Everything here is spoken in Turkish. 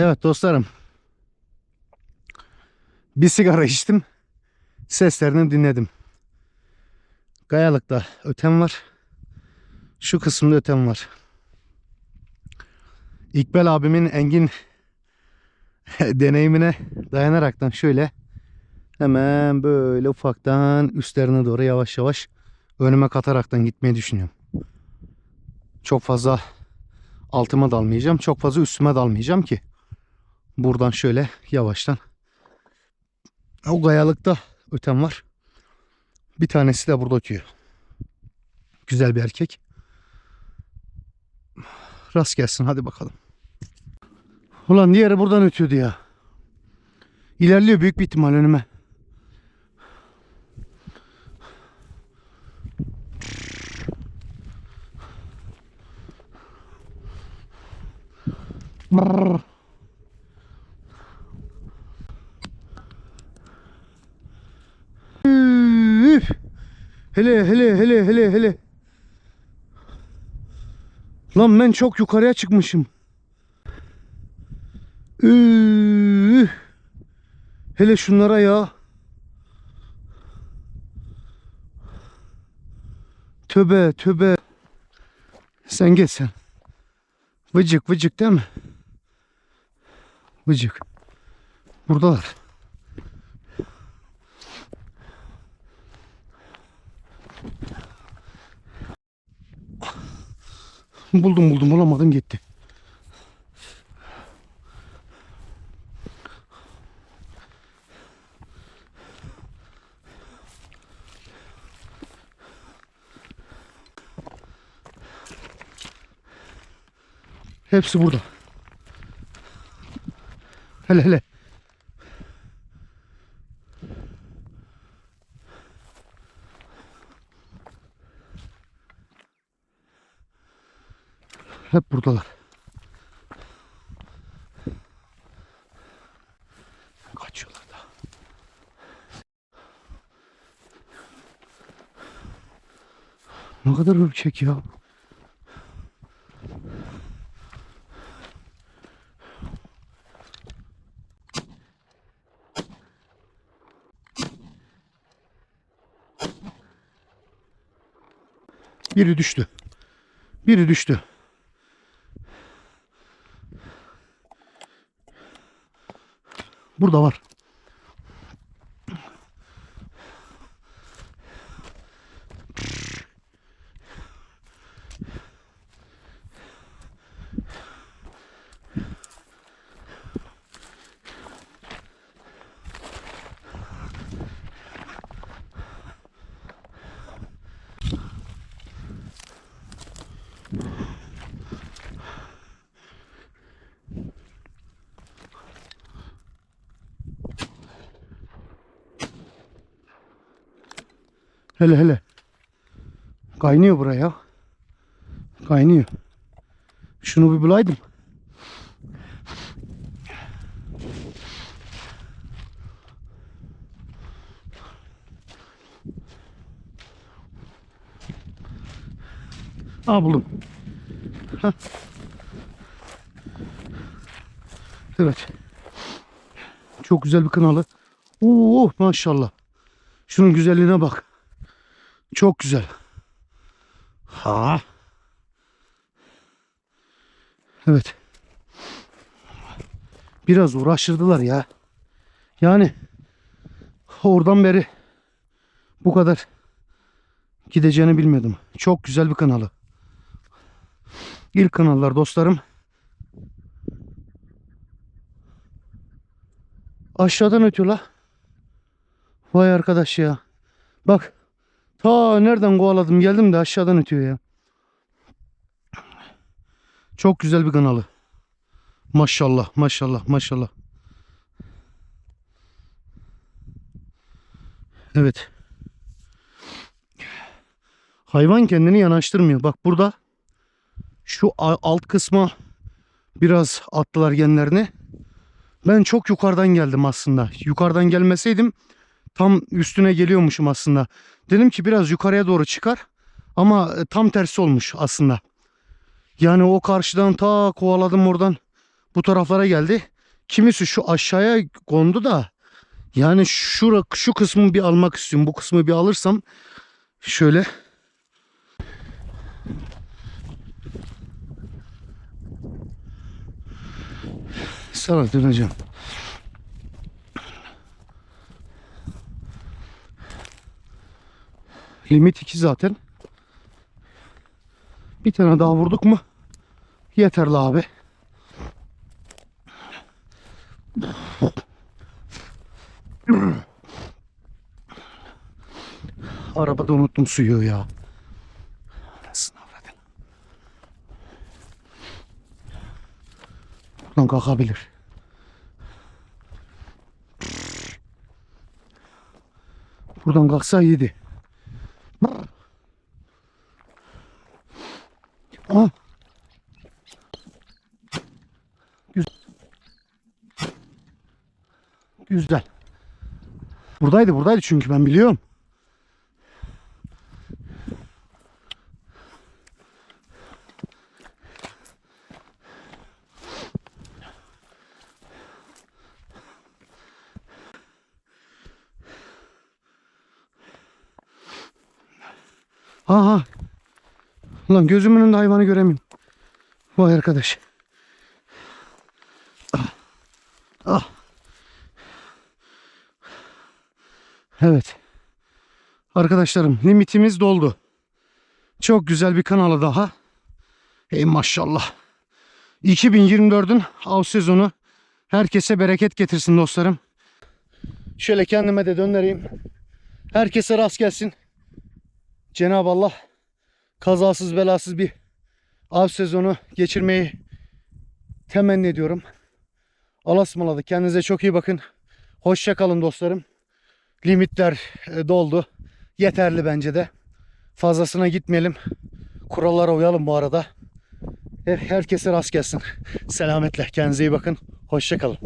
Evet dostlarım. Bir sigara içtim. Seslerini dinledim. Kayalıkta ötem var. Şu kısımda ötem var. İkbal abimin engin deneyimine dayanaraktan şöyle hemen böyle ufaktan üstlerine doğru yavaş yavaş önüme kataraktan gitmeyi düşünüyorum. Çok fazla altıma dalmayacağım. Çok fazla üstüme dalmayacağım ki buradan şöyle yavaştan o kayalıkta ötem var. Bir tanesi de burada ötüyor. Güzel bir erkek. Rast gelsin hadi bakalım. Ulan diğeri buradan ötüyordu ya. İlerliyor büyük bir ihtimal önüme. Brrr. Hele hele hele hele hele. Lan ben çok yukarıya çıkmışım. Üf. Hele şunlara ya. Töbe töbe. Sen gel sen. Vıcık vıcık değil mi? Vıcık. Buradalar. Buldum buldum bulamadım gitti. Hepsi burada. Hele hele. Hep buradalar. Kaçıyorlar da. Ne kadar ürkek ya. Biri düştü. Biri düştü. Burada var. Hele hele. Kaynıyor buraya. Kaynıyor. Şunu bir bulaydım. Aa buldum. Hah. Evet. Çok güzel bir kınalı. Oo maşallah. Şunun güzelliğine bak. Çok güzel. Ha. Evet. Biraz uğraştırdılar ya. Yani oradan beri bu kadar gideceğini bilmiyordum. Çok güzel bir kanalı. İlk kanallar dostlarım. Aşağıdan ötüyor la. Vay arkadaş ya. Bak. Ta nereden kovaladım geldim de aşağıdan ötüyor ya. Çok güzel bir kanalı. Maşallah maşallah maşallah. Evet. Hayvan kendini yanaştırmıyor. Bak burada şu alt kısma biraz attılar genlerini. Ben çok yukarıdan geldim aslında. Yukarıdan gelmeseydim tam üstüne geliyormuşum aslında. Dedim ki biraz yukarıya doğru çıkar. Ama e, tam tersi olmuş aslında. Yani o karşıdan ta kovaladım oradan. bu taraflara geldi. Kimisi şu aşağıya kondu da yani şura, şu kısmı bir almak istiyorum. Bu kısmı bir alırsam şöyle sana döneceğim. Limit 2 zaten. Bir tane daha vurduk mu? Yeterli abi. Arabada unuttum suyu ya. Buradan kalkabilir. Buradan kalksa iyiydi. Aa. Güzel. Güzel. Buradaydı buradaydı çünkü ben biliyorum. Aha. Lan gözümün önünde hayvanı göremiyorum. Vay arkadaş. Ah. Ah. Evet. Arkadaşlarım limitimiz doldu. Çok güzel bir kanalı daha. Ey maşallah. 2024'ün av sezonu herkese bereket getirsin dostlarım. Şöyle kendime de döndüreyim. Herkese rast gelsin. Cenab-ı Allah kazasız belasız bir av sezonu geçirmeyi temenni ediyorum. Alasmaladık. Kendinize çok iyi bakın. Hoşça kalın dostlarım. Limitler e, doldu. Yeterli bence de. Fazlasına gitmeyelim. Kurallara uyalım bu arada. Her- Herkese rast gelsin. Selametle. Kendinize iyi bakın. Hoşça kalın.